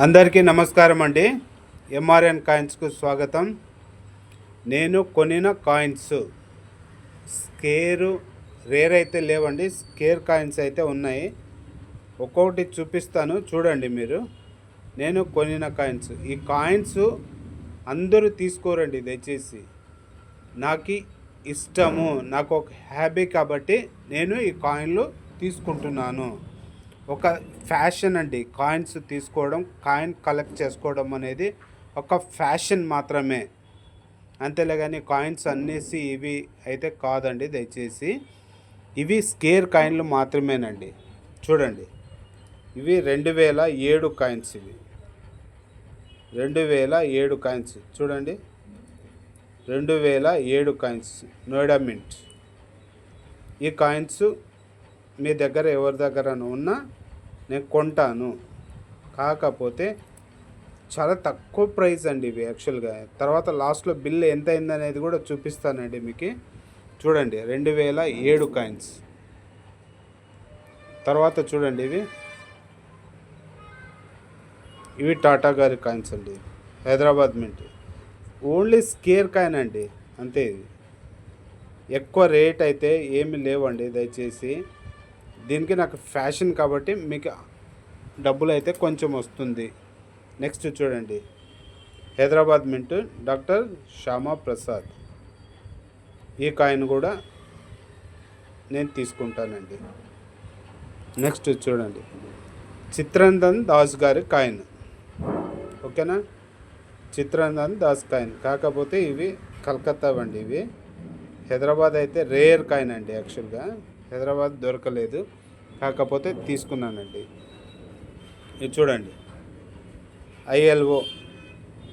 అందరికీ నమస్కారం అండి. ఎంఆర్ఎన్ కాయిన్స్కు స్వాగతం. నేను కొనిన కాయిన్స్ స్కేరు రేర్ అయితే లేవండి స్కేర్ కాయిన్స్ అయితే ఉన్నాయి. ఒక్కొక్కటి చూపిస్తాను చూడండి మీరు. నేను కొనిన కాయిన్స్ ఈ కాయిన్స్ అందరూ తీసుకోరండి దయచేసి. నాకు ఇష్టము నాకు ఒక హ్యాబీ కాబట్టి నేను ఈ కాయిన్లు తీసుకుంటున్నాను. ఒక ఫ్యాషన్ అండి కాయిన్స్ తీసుకోవడం కాయిన్ కలెక్ట్ చేసుకోవడం అనేది ఒక ఫ్యాషన్ మాత్రమే. అంతేలే కానీ కాయిన్స్ అన్నేసి ఇవి అయితే కాదండి దయచేసి. ఇవి స్కేర్ కాయిన్లు మాత్రమేనండి. చూడండి. ఇవి రెండు వేల ఏడు కాయిన్స్ ఇవి. రెండు వేల ఏడు కాయిన్స్. చూడండి. రెండు వేల ఏడు కాయిన్స్. నోయిడా మింట్. ఈ కాయిన్స్ మీ దగ్గర ఎవరి దగ్గర ఉన్నా నేను కొంటాను. కాకపోతే చాలా తక్కువ ప్రైస్ అండి ఇవి యాక్చువల్గా. తర్వాత లాస్ట్లో బిల్ ఎంత అయింది అనేది కూడా చూపిస్తానండి మీకు. చూడండి రెండు వేల ఏడు కాయిన్స్. తర్వాత చూడండి ఇవి. ఇవి టాటా గారి కాయిన్స్ అండి. Hyderabad mint. Only square coin అండి. అంతే. ఇది ఎక్కువ రేట్ అయితే ఏమి లేవండి దయచేసి. దీనికి నాకు ఫ్యాషన్ కాబట్టి మీకు డబ్బులు అయితే కొంచెం వస్తుంది. నెక్స్ట్ చూడండి. Hyderabad mint doctor Shyama Prasad. ఈ కాయిన్ కూడా నేను తీసుకుంటానండి. నెక్స్ట్ చూడండి. చిత్రందన్ దాస్ గారి కాయిన్. ఓకేనా? చిత్రందన్ దాస్ కాయిన్. కాకపోతే ఇవి కలకత్తా అండి ఇవి. హైదరాబాద్ అయితే రేర్ కాయిన్ అండి యాక్చువల్గా. హైదరాబాద్ దొరకలేదు. కాకపోతే తీసుకున్నానండి. ఇది చూడండి. ఐఎల్ఓ.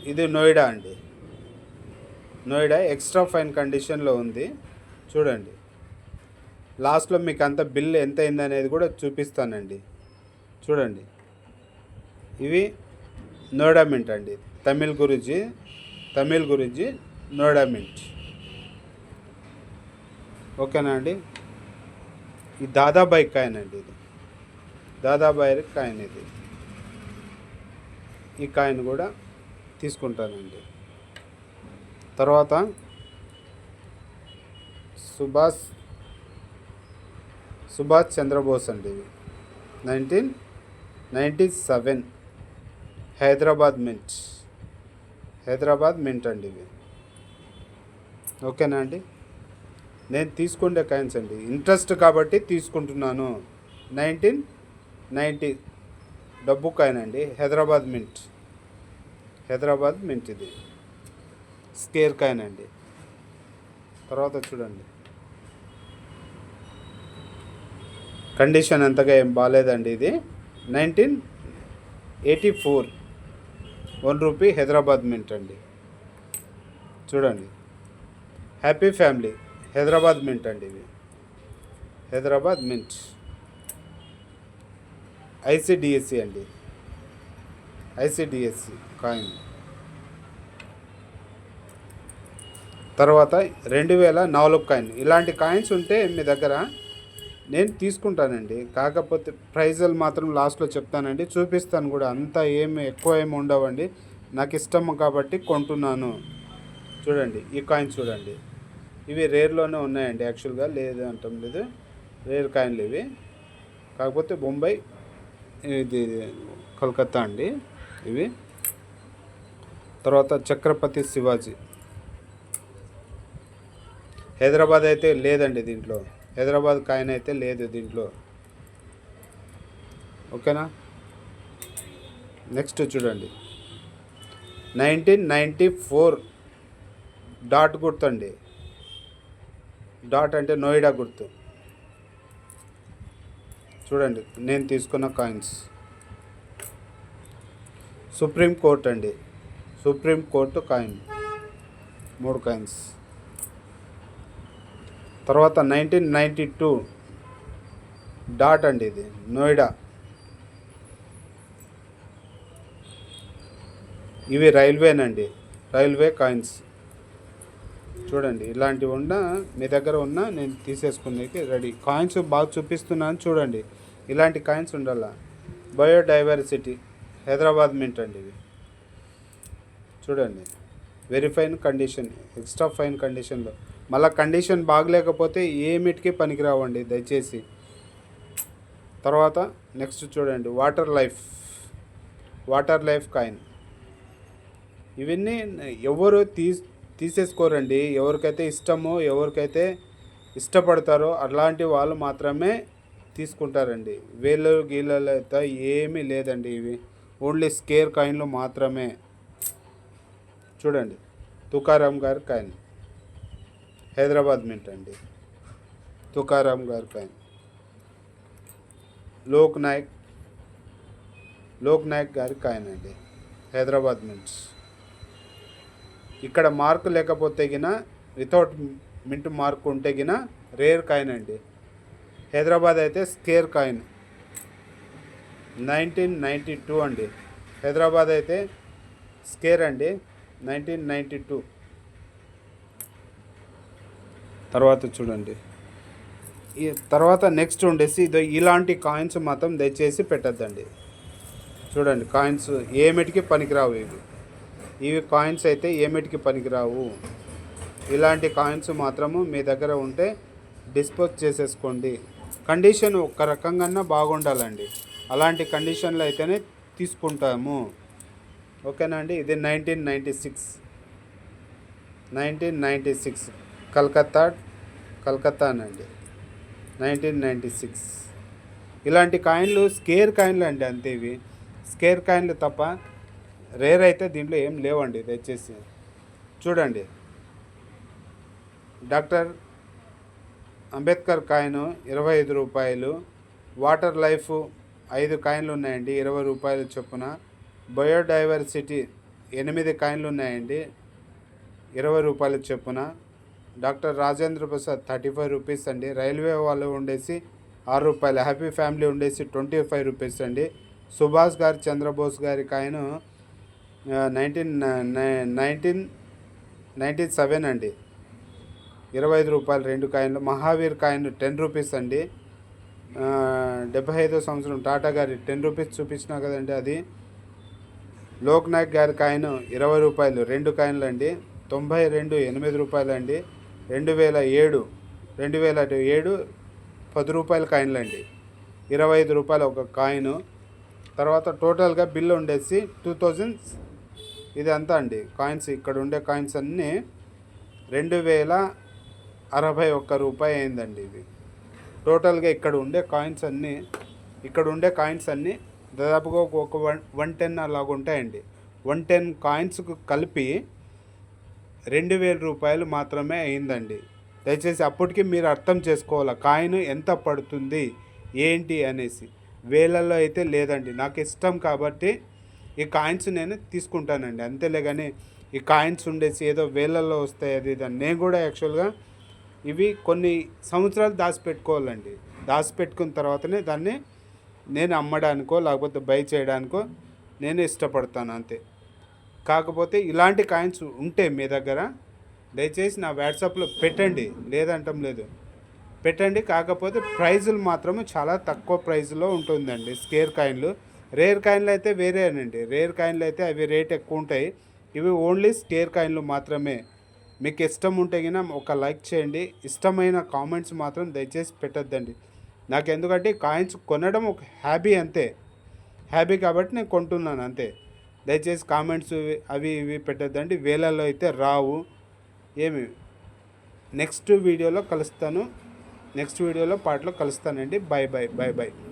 ఇది నోయిడా అండి. నోయిడా ఎక్స్ట్రా ఫైన్ కండిషన్లో ఉంది. చూడండి. లాస్ట్లో మీకు అంత బిల్ ఎంత అయింది అనేది కూడా చూపిస్తానండి. చూడండి. ఇవి నోయిడా మింట్ అండి. తమిళ్ గురించి తమిళ్ గురించి నోయిడా మింట్. ఓకేనా అండి? ఈ దాదాబాయి కాయిన్ అండి ఇది. దాదాబాయి కాయిన్ ఇది. ఈ కాయిన్ కూడా తీసుకుంటానండి. తర్వాత సుభాష్ సుభాష్ చంద్రబోస్ అండి ఇది. Nineteen ninety seven Hyderabad mint. Hyderabad mint అండి ఇవి ఓకేనా అండి? నేను తీసుకుండే కాయిన్స్ అండి. ఇంట్రెస్ట్ కాబట్టి తీసుకుంటున్నాను. నైన్టీన్ నైంటీ డబ్బు కాయిన్ అండి. హైదరాబాద్ మింట్. హైదరాబాద్ మింట్ ఇది. స్కేర్ కాయిన్ అండి. తర్వాత చూడండి. కండిషన్ అంతగా ఏం బాగాలేదండి ఇది. Nineteen eighty four. One rupee Hyderabad mint అండి. చూడండి. Happy family. హైదరాబాద్ మింట్ అండి ఇవి హైదరాబాద్ మింట్. ఐసిడిఎస్సి అండి. ICDSC coin. తర్వాత రెండు వేల నాలుగు కాయిన్. ఇలాంటి కాయిన్స్ ఉంటే మీ దగ్గర నేను తీసుకుంటానండి. కాకపోతే ప్రైజులు మాత్రం లాస్ట్లో చెప్తానండి. చూపిస్తాను కూడా. అంత ఏమి ఎక్కువ ఏమి ఉండవండి. నాకు ఇష్టం కాబట్టి కొంటున్నాను. చూడండి. ఈ కాయిన్ చూడండి. ఇవి రేర్లోనే ఉన్నాయండి యాక్చువల్గా లేదు అంటాం లేదు. రేర్ కాయిన్లు ఇవి. కాకపోతే బొంబాయి ఇది కలకత్తా అండి ఇవి. తర్వాత చక్రపతి శివాజీ. హైదరాబాద్ అయితే లేదండి దీంట్లో. హైదరాబాద్ కాయిన్ అయితే లేదు దీంట్లో. ఓకేనా? నెక్స్ట్ చూడండి. నైన్టీన్ నైంటీ ఫోర్ డాట్ గుర్తండి డాట్ అంటే నోయిడా గుర్తు. చూడండి నేను తీసుకున్న కాయిన్స్. సుప్రీం కోర్ట్ అండి. Supreme court coin. మూడు కాయిన్స్. తర్వాత నైన్టీన్ నైంటీ టూ డాట్ అండి ఇది నోయిడా. ఇవి రైల్వేనండి రైల్వే కాయిన్స్. చూడండి ఇలాంటివి ఉన్న మీ దగ్గర ఉన్న నేను తీసేసుకునేకి రెడీ. కాయిన్స్ బాగా చూపిస్తున్నాను చూడండి. ఇలాంటి కాయిన్స్ ఉండాల? బయోడైవర్సిటీ హైదరాబాద్ మింట్ అండి ఇవి చూడండి very fine condition extra fine కండిషన్లో. మళ్ళీ కండిషన్ బాగలేకపోతే ఏమిటికి పనికిరావండి దయచేసి. తర్వాత నెక్స్ట్ చూడండి water life water life coin. ఇవన్నీ ఎవరు తీ తీసేసుకోరండి. ఎవరికైతే ఇష్టమో ఎవరికైతే ఇష్టపడతారో అలాంటి వాళ్ళు మాత్రమే తీసుకుంటారండి. వేలు గీళ్ళలో అయితే ఏమీ లేదండి ఇవి. ఓన్లీ స్కేర్ కాయిన్లు మాత్రమే. చూడండి. తుకారాం గారి కాయిన్. హైదరాబాద్ మింట్ అండి. తుకారాం గారి కాయిన్. లోక్ నాయక్ లోక్ నాయక్ గారి కాయిన్ అండి. హైదరాబాద్ మింట్స్. ఇక్కడ మార్క్ లేకపోతే గిన వితౌట్ మింట్ మార్క్ ఉంటే గిన రేర్ కాయిన్ అండి. హైదరాబాద్ అయితే square coin nineteen ninety two అండి. హైదరాబాద్ అయితే స్కేర్ అండి. నైన్టీన్ నైంటీ టూ తర్వాత చూడండి. ఈ తర్వాత నెక్స్ట్ ఉండేసి ఇదో ఇలాంటి కాయిన్స్ మాత్రం దయచేసి పెట్టద్దండి. చూడండి కాయిన్స్ ఏమిటికి పనికిరావు ఇవి. ఇవి కాయిన్స్ అయితే ఏమిటికి పనికిరావు. ఇలాంటి కాయిన్స్ మాత్రము మీ దగ్గర ఉంటే డిస్పోజ్ చేసేసుకోండి. కండిషన్ ఒక రకంగా బాగుండాలండి. అలాంటి కండిషన్లు అయితేనే తీసుకుంటాము. ఓకేనా అండి? ఇది nineteen ninety six. Nineteen ninety six. Calcutta కలకత్తానండి. Nineteen ninety six. ఇలాంటి కాయిన్లు స్కేర్ కాయిన్లు అండి అంతే ఇవి. స్కేర్ కాయిన్లు తప్ప రేర్ అయితే దీంట్లో ఏం లేవండి దయచేసి చూడండి. డాక్టర్ అంబేద్కర్ కాయిన్ ఇరవై ఐదు రూపాయలు వాటర్ లైఫ్ ఐదు కాయిన్లు ఉన్నాయండి ఇరవై రూపాయలు చొప్పున. బయోడైవర్సిటీ ఎనిమిది కాయిన్లు ఉన్నాయండి ఇరవై రూపాయల చొప్పున. Doctor Rajendra Prasad thirty five rupees అండి. రైల్వే వాళ్ళు ఉండేసి ఆరు రూపాయలు హ్యాపీ ఫ్యామిలీ ఉండేసి ట్వంటీ ఫైవ్ రూపీస్ అండి. సుభాష్ గారి చంద్రబోస్ గారి కాయను నైన్టీన్ నైన్టీన్ నైన్టీన్ సెవెన్ అండి. ఇరవై ఐదు రూపాయలు రెండు కాయిన్లు మహావీర్ కాయిన్ టెన్ రూపీస్ అండి. డెబ్భై డెబ్బై ఐదో సంవత్సరం టాటా గారి టెన్ రూపీస్ చూపించినా కదండి అది. లోక్నాయక్ గారి కాయిన్ ఇరవై రూపాయలు రెండు కాయిన్లు అండి. తొంభై రెండు ఎనిమిది రూపాయలు అండి. రెండు వేల ఏడు రెండు వేల ఏడు పది రూపాయల కాయిన్లు అండి. ఇరవై ఐదు రూపాయలు ఒక కాయిన్. తర్వాత టోటల్గా బిల్ ఉండేసి టూ థౌజండ్ ఇది అంతా అండి. కాయిన్స్ ఇక్కడ ఉండే కాయిన్స్ అన్నీ రెండు వేల అరవై ఒక్క రూపాయి అయిందండి ఇది. టోటల్గా ఇక్కడ ఉండే కాయిన్స్ అన్నీ ఇక్కడ ఉండే కాయిన్స్ అన్నీ దాదాపుగా ఒక- ఒక వన్ వన్ టెన్ అలాగ ఉంటాయండి. వన్ టెన్ కాయిన్స్కు కలిపి రెండు వేల రూపాయలు మాత్రమే అయిందండి. దయచేసి అప్పటికి మీరు అర్థం చేసుకోవాలి కాయిన్ ఎంత పడుతుంది ఏంటి అనేసి. వేలల్లో అయితే లేదండి. నాకు ఇష్టం కాబట్టి ఈ కాయిన్స్ నేను తీసుకుంటానండి. అంతేలే కానీ ఈ కాయిన్స్ ఉండేసి ఏదో వేలల్లో వస్తాయి అది ఇది నేను కూడా యాక్చువల్గా ఇవి కొన్ని సంవత్సరాలు దాచిపెట్టుకోవాలండి. దాచిపెట్టుకున్న తర్వాతనే దాన్ని నేను అమ్మడానికో లేకపోతే బై చేయడానికో నేను ఇష్టపడతాను అంతే. కాకపోతే ఇలాంటి కాయిన్స్ ఉంటే మీ దగ్గర దయచేసి నా వాట్సాప్లో పెట్టండి. లేదంటం లేదు. పెట్టండి. కాకపోతే ప్రైజులు మాత్రము చాలా తక్కువ ప్రైజ్లో ఉంటుందండి. స్కేర్ కాయిన్లు. రేర్ కాయిన్లు అయితే వేరేనండి. రేర్ కాయిన్లు అయితే అవి రేట్ ఎక్కువ ఉంటాయి. ఇవి ఓన్లీ స్కేర్ కాయిన్లు మాత్రమే. మీకు ఇష్టం ఉంటే గిన ఒక లైక్ చేయండి. ఇష్టమైన కామెంట్స్ మాత్రం దయచేసి పెట్టద్దండి. నాకు ఎందుకంటే కాయిన్స్ కొనడం ఒక హ్యాబీ అంతే. హ్యాబీ కాబట్టి నేను కొంటున్నాను అంతే. దయచేసి కామెంట్స్ అవి ఇవి పెట్టద్దండి. వేలల్లో అయితే రావు. ఏమి? నెక్స్ట్ వీడియోలో కలుస్తాను. నెక్స్ట్ వీడియోలో పాటలో కలుస్తానండి. Bye bye bye bye